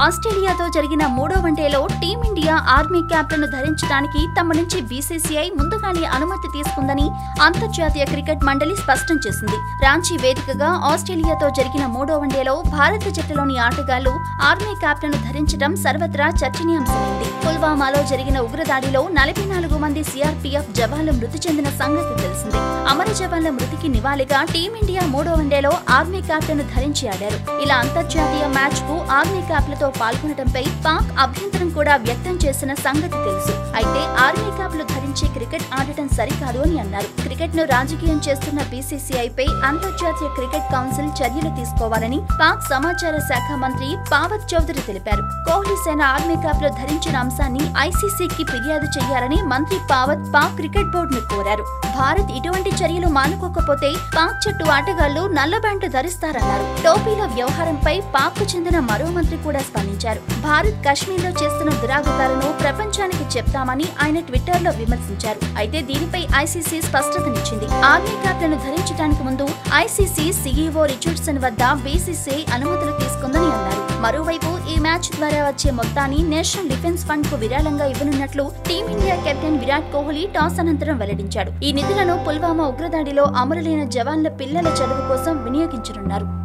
ఆస్ట్రేలియాతో జరిగిన మూడో వన్డేలో టీమిండియా ఆర్మీ క్యాప్లను ధరించడానికి తమ నుంచి బీసీసీఐ ముందుగానే అనుమతి తీసుకుందని అంతర్జాతీయ క్రికెట్ మండలి స్పష్టం చేసింది. రాంచీ వేదికగా ఆస్ట్రేలియాతో జరిగిన మూడో వన్డేలో భారత జట్టులోని ఆటగాళ్ళు ఆర్మీ క్యాప్లను ధరించడం సర్వత్రా చర్చనీయాంశమైంది. పుల్వామాలో జరిగిన ఉగ్రదాడిలో నలభై నాలుగు మంది సీఆర్పీఎఫ్ జవాన్లు మృతి చెందిన సంగతి తెలిసింది. అమర జవాన్ల మృతికి నివాళిగా టీమిండియా మూడో వన్డేలో ఆర్మీ క్యాప్లను ధరించి ఆడారు. ఇలా అంతర్జాతీయ మ్యాచ్కు ఆర్మీ క్యాప్లతో పాల్గొనడంపై పాక్ అభ్యంతరం కూడా వ్యక్తం చేసిన సంగతి తెలుసు. అయితే ఆర్మీ క్యాప్లు ధరించి క్రికెట్ ఆడటం సరికాదు అని అన్నారు. క్రికెట్ను రాజకీయం చేస్తున్న బీసీసీఐపై అంతర్జాతీయ క్రికెట్ కౌన్సిల్ చర్యలు తీసుకోవాలని పాక్ సమాచార శాఖ మంత్రి పావత్ చౌదరి తెలిపారు. కోహ్లీ సేన ఆర్మీ క్యాప్లు ధరించిన అంశాన్ని ఐసీసీకి ఫిర్యాదు చేయాలని మంత్రి పావత్ పాక్ క్రికెట్ బోర్డును కోరారు. భారత్ ఇటువంటి చర్యలు మానుకోకపోతే పాక్ జట్టు ఆటగాళ్ళు నల్ల బ్యాండ్ ధరిస్తారన్నారు. టోపీల వ్యవహారంపై పాక్ చెందిన మరో మంత్రి కూడా స్పందించారు. భారత్ కశ్మీర్లో చేస్తున్న దురాగతాలను ప్రపంచానికి చెప్తామని ఆయన ట్విట్టర్లో విమర్శించారు. అయితే దీనిపై ఐసీసీ స్పష్టతనిచ్చింది. ఆర్మీ క్యాప్లను ధరించడానికి ముందు ఐసీసీ సీఈఓ రిచర్డ్సన్ వద్ద బీసీసీ అనుమతులు తీసుకుందని అన్నారు. మరోవైపు ఈ మ్యాచ్ ద్వారా వచ్చే మొత్తాన్ని నేషనల్ డిఫెన్స్ ఫండ్కు విరాళంగా ఇవ్వనున్నట్లు team India captain Virat Kohli toss అనంతరం వెల్లడించాడు. ఈ నిధులను పుల్వామా ఉగ్రదాడిలో అమరులైన జవాన్ల పిల్లల చదువు కోసం వినియోగించనున్నారు.